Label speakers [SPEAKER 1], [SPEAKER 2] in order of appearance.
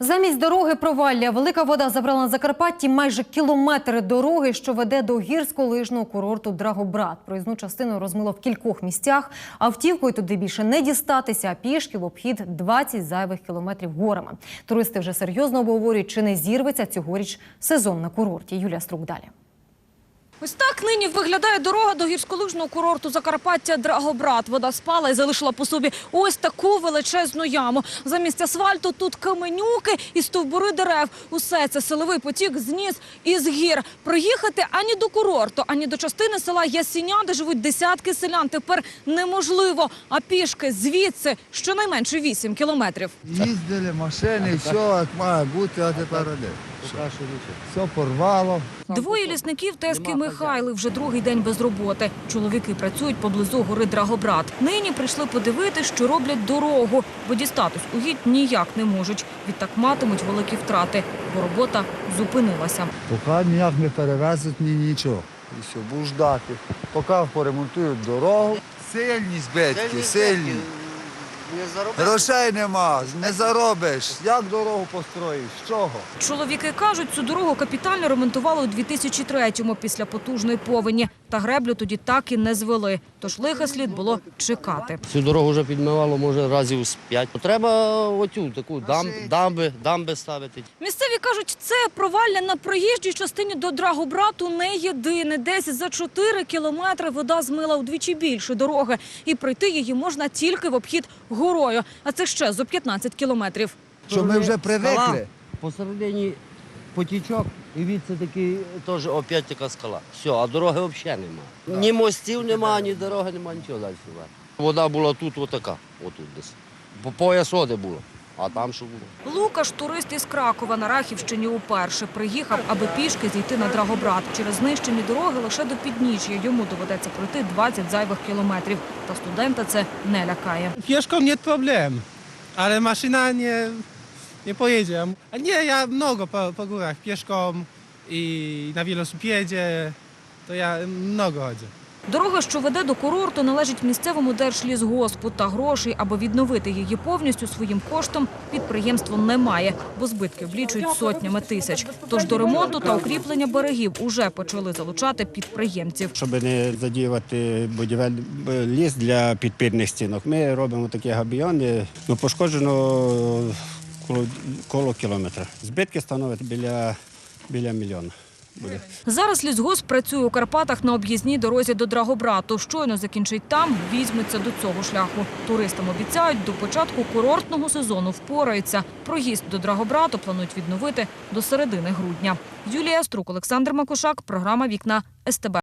[SPEAKER 1] Замість дороги провалля велика вода забрала на Закарпатті майже кілометри дороги, що веде до гірськолижного курорту Драгобрат. Проїзну частину розмило в кількох місцях. Автівкою туди більше не дістатися, а пішки в обхід 20 зайвих кілометрів горами. Туристи вже серйозно обговорюють, чи не зірветься цьогоріч сезон на курорті. Юлія Струк далі.
[SPEAKER 2] Ось так нині виглядає дорога до гірськолижного курорту Закарпаття Драгобрат. Вода спала і залишила по собі ось таку величезну яму. Замість асфальту тут каменюки і стовбури дерев. Усе це силовий потік зніс із гір. Проїхати ані до курорту, ані до частини села Ясіня, де живуть десятки селян, тепер неможливо. А пішки звідси щонайменше 8 кілометрів.
[SPEAKER 3] Їздили машини, все як має бути, а тепер де? Все порвало.
[SPEAKER 2] Двоє лісників Тески Михайли вже другий день без роботи. Чоловіки працюють поблизу гори Драгобрат. Нині прийшли подивити, що роблять дорогу, бо дістатись угідь ніяк не можуть. Відтак матимуть великі втрати, бо робота зупинилася.
[SPEAKER 3] Поки ніяк не перевезуть ні нічого. І все, буду ждати. Поки поремонтують дорогу. Сильні збитки, сильні. Грошей нема, не заробиш. Як дорогу построїш? З чого?
[SPEAKER 2] Чоловіки кажуть, цю дорогу капітально ремонтували у 2003-му після потужної повені. Та греблю тоді так і не звели. Тож лиха слід було чекати.
[SPEAKER 4] Цю дорогу вже підмивало, може, разів з п'ять. Треба оцю таку дам, дамби, дамби ставити.
[SPEAKER 2] Місцеві кажуть, це провалля на проїжджій частині до Драгобрату не єдине. Десь за 4 кілометри вода змила вдвічі більше дороги. І пройти її можна тільки в обхід горою. А це ще зо 15 кілометрів.
[SPEAKER 3] Що ми вже привикли.
[SPEAKER 4] Посередині потічок, і від це такий теж опять така скала. Все, а дороги взагалі немає. Ні мостів немає, ні дороги немає, нічого далі. немає. Вода була тут, отака, отут десь. По пояс води було, а там що було?
[SPEAKER 2] Лукаш, турист із Кракова на Рахівщині уперше приїхав, аби пішки зійти на Драгобрат. Через знищені дороги лише до підніжжя йому доведеться пройти 20 зайвих кілометрів. Та студента це не лякає.
[SPEAKER 5] Pieszką nie problem, ale maszyna nie, nie pojedzie. A nie, ja mnogo po, po górach pieszką i na велосипеdzie, to ja mnogo chodzę.
[SPEAKER 2] Дорога, що веде до курорту, належить місцевому держлісгоспу. Та грошей, аби відновити її повністю своїм коштом, підприємство не має, бо збитки облічують сотнями тисяч. Тож до ремонту та укріплення берегів уже почали залучати підприємців.
[SPEAKER 6] Щоб не задіювати будівель ліс для підпірних стінок, ми робимо такі габіони. Ну, пошкоджено коло, коло кілометра. Збитки становить біля, біля мільйона. Буде.
[SPEAKER 2] Зараз лісгосп працює у Карпатах на об'їзній дорозі до Драгобрату. Щойно закінчить там, візьметься до цього шляху. Туристам обіцяють, до початку курортного сезону впораються. Проїзд до Драгобрату планують відновити до середини грудня. Юлія Струк, Олександр Макушак, програма «Вікна СТБ».